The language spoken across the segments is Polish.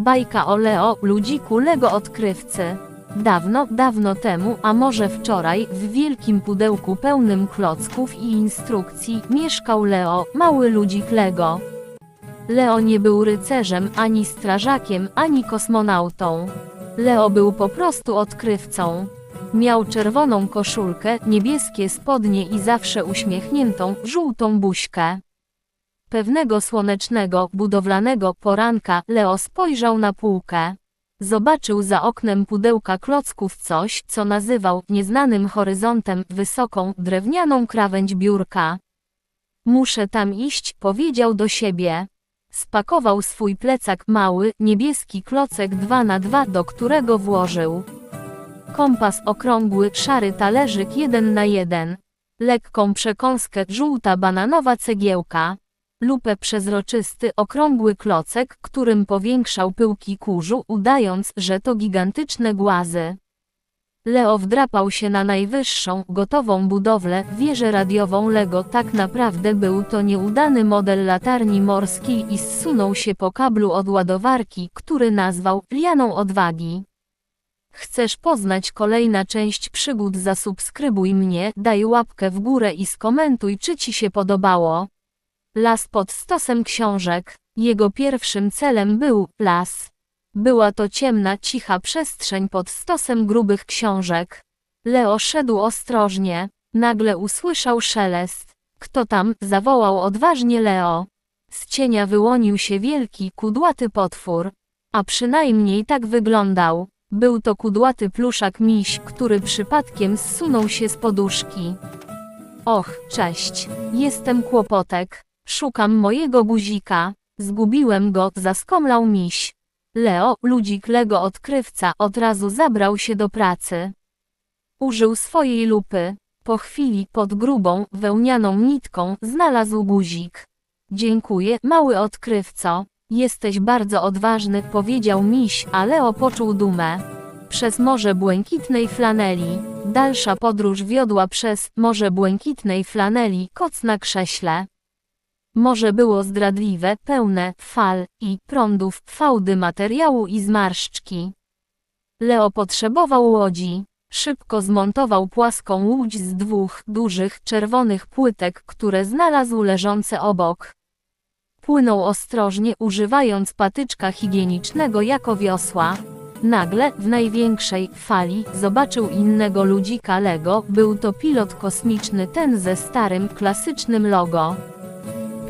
Bajka o Leo, ludziku Lego odkrywcy. Dawno, dawno temu, a może wczoraj, w wielkim pudełku pełnym klocków i instrukcji, mieszkał Leo, mały ludzik Lego. Leo nie był rycerzem, ani strażakiem, ani kosmonautą. Leo był po prostu odkrywcą. Miał czerwoną koszulkę, niebieskie spodnie i zawsze uśmiechniętą, żółtą buźkę. Pewnego słonecznego, budowlanego poranka Leo spojrzał na półkę. Zobaczył za oknem pudełka klocków coś, co nazywał nieznanym horyzontem wysoką, drewnianą krawędź biurka. Muszę tam iść, powiedział do siebie. Spakował swój plecak mały, niebieski klocek 2 na 2 do którego włożył. Kompas okrągły, szary talerzyk 1 na 1. Lekką przekąskę, żółta bananowa cegiełka. Lupę przezroczysty, okrągły klocek, którym powiększał pyłki kurzu, udając, że to gigantyczne głazy. Leo wdrapał się na najwyższą, gotową budowlę, wieżę radiową Lego. Tak naprawdę był to nieudany model latarni morskiej i zsunął się po kablu od ładowarki, który nazwał lianą odwagi. Chcesz poznać kolejna część przygód? Zasubskrybuj mnie, daj łapkę w górę i skomentuj, czy ci się podobało. Las pod stosem książek. Jego pierwszym celem był las. Była to ciemna, cicha przestrzeń pod stosem grubych książek. Leo szedł ostrożnie. Nagle usłyszał szelest. Kto tam? zawołał odważnie Leo. Z cienia wyłonił się wielki, kudłaty potwór. A przynajmniej tak wyglądał. Był to kudłaty pluszak miś, który przypadkiem zsunął się z poduszki. Och, cześć. Jestem kłopotek. Szukam mojego guzika. Zgubiłem go, zaskomlał miś. Leo, ludzik Lego odkrywca, od razu zabrał się do pracy. Użył swojej lupy. Po chwili, pod grubą, wełnianą nitką, znalazł guzik. Dziękuję, mały odkrywco. Jesteś bardzo odważny, powiedział miś, a Leo poczuł dumę. Przez Morze Błękitnej Flaneli. Dalsza podróż wiodła przez Morze Błękitnej Flaneli, koc na krześle. Morze było zdradliwe, pełne fal i prądów, fałdy materiału i zmarszczki. Leo potrzebował łodzi. Szybko zmontował płaską łódź z dwóch dużych, czerwonych płytek, które znalazł leżące obok. Płynął ostrożnie, używając patyczka higienicznego jako wiosła. Nagle, w największej fali, zobaczył innego ludzika Lego, był to pilot kosmiczny ten ze starym, klasycznym logo.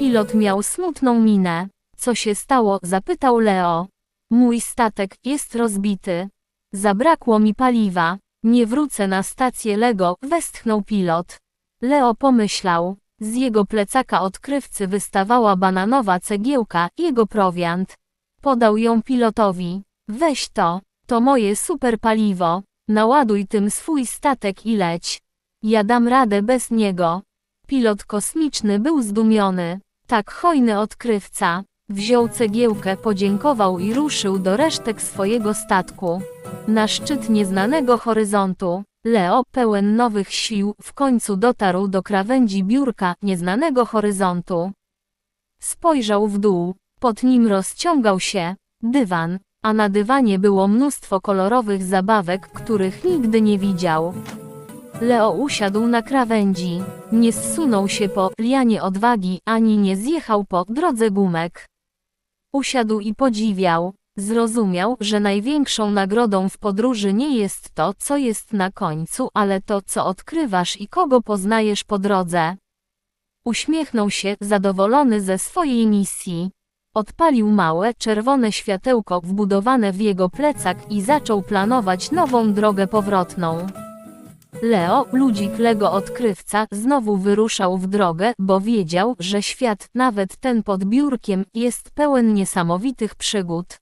Pilot miał smutną minę. Co się stało? zapytał Leo. Mój statek jest rozbity. Zabrakło mi paliwa. Nie wrócę na stację Lego, westchnął pilot. Leo pomyślał. Z jego plecaka odkrywcy wystawała bananowa cegiełka, jego prowiant. Podał ją pilotowi. Weź to, to moje super paliwo. Naładuj tym swój statek i leć. Ja dam radę bez niego. Pilot kosmiczny był zdumiony. Tak hojny odkrywca. Wziął cegiełkę, podziękował i ruszył do resztek swojego statku. Na szczyt nieznanego horyzontu. Leo, pełen nowych sił, w końcu dotarł do krawędzi biurka nieznanego horyzontu. Spojrzał w dół. Pod nim rozciągał się dywan, a na dywanie było mnóstwo kolorowych zabawek, których nigdy nie widział. Leo usiadł na krawędzi. Nie zsunął się po lianie odwagi, ani nie zjechał po drodze gumek. Usiadł i podziwiał. Zrozumiał, że największą nagrodą w podróży nie jest to, co jest na końcu, ale to, co odkrywasz i kogo poznajesz po drodze. Uśmiechnął się, zadowolony ze swojej misji. Odpalił małe, czerwone światełko wbudowane w jego plecak i zaczął planować nową drogę powrotną. Leo, ludzik Lego odkrywca, znowu wyruszał w drogę, bo wiedział, że świat, nawet ten pod biurkiem, jest pełen niesamowitych przygód.